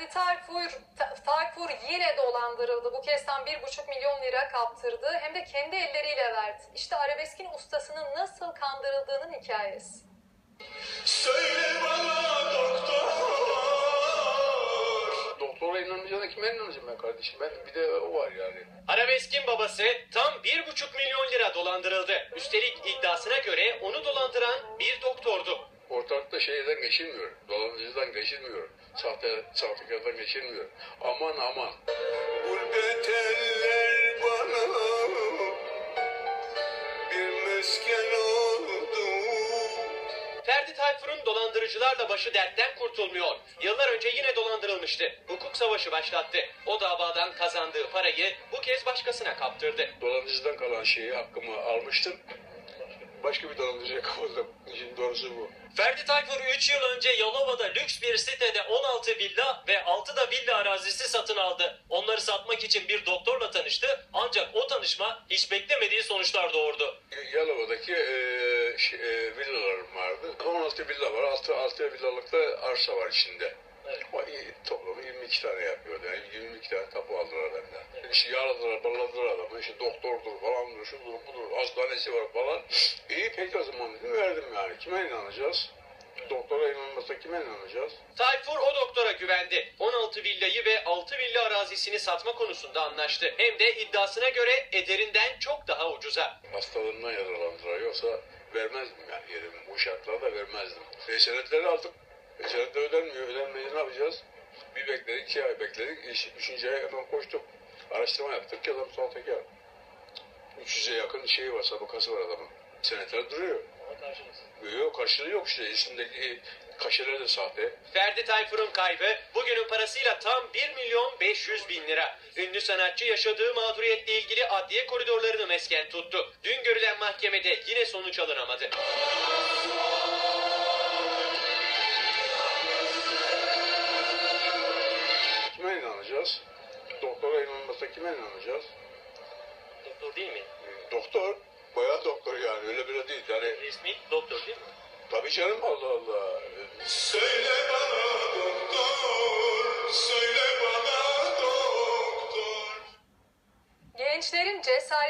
Ferdi Tayfur, Ta- Tayfur yine dolandırıldı. Bu kez tam 1,5 milyon lira kaptırdı. Hem de kendi elleriyle verdi. İşte arabeskin ustasının nasıl kandırıldığının hikayesi. Söyle bana doktor. Doktora inanmayacağına kime inanacağım ben kardeşim? Ben bir de o var yani. Arabeskin babası tam 1,5 milyon lira dolandırıldı. Üstelik iddiasına göre onu dolandıran bir doktordu. Ortalıkta şeyden geçilmiyor. Dolandırıcıdan geçilmiyor. Sahte, sahtekardan geçilmiyor. Aman aman. Gurbet eller bana bir mesken oldu. Ferdi Tayfur'un dolandırıcılarla başı dertten kurtulmuyor. Yıllar önce yine dolandırılmıştı. Hukuk savaşı başlattı. O davadan kazandığı parayı bu kez başkasına kaptırdı. Dolandırıcıdan kalan şeyi hakkımı almıştım. Başka bir dolandırıcıya kapıldım. İşin doğrusu bu. Ferdi Tayfur 3 yıl önce Yalova'da lüks bir sitede 16 villa ve 6 da villa arazisi satın aldı. Onları satmak için bir doktorla tanıştı ancak o tanışma hiç beklemediği sonuçlar doğurdu. Yalova'daki e, şey, e, villalarım vardı. 16 villa var. 6, 6 villalık da arsa var içinde. O iyi, toplamı 22 tane yapıyordu. Yani 22 tane tapu aldılar benden. İşte yaradılar, balladılar adamı. İşte doktordur falandır, şudur, budur, hastanesi var falan. İyi peki o zaman dedim verdim yani. Kime inanacağız? Doktora inanmasa kime inanacağız? Tayfur o doktora güvendi. 16 villayı ve 6 villa arazisini satma konusunda anlaştı. Hem de iddiasına göre ederinden çok daha ucuza. Hastalığımdan yaralandılar. Yoksa vermezdim yani yerimi. Bu şartlarda vermezdim. E, senetleri E, senetler ödenmiyor. Ödenmeyince ne yapacağız? Bir bekledik, iki ay bekledik. İş, üçüncü ay hemen koştuk. Araştırma yaptık ki adam sahtekar. 300'e yakın şeyi var, sabıkası var adamın. Senetler duruyor. Yok karşılığı yok işte. İçindeki kaşeler de sahte. Ferdi Tayfur'un kaybı bugünün parasıyla tam 1 milyon 500 bin lira. Ünlü sanatçı yaşadığı mağduriyetle ilgili adliye koridorlarını mesken tuttu. Dün görülen mahkemede yine sonuç alınamadı. İnanacağız? Doktora inanmasa kime inanacağız? Doktor değil mi? E, Doktor. Bayağı doktor yani. Öyle bile değil. Yani Resmi doktor değil mi? tabii canım Allah Allah. Söyle bana doktor. Söyle bana doktor. Gençlerin cesaret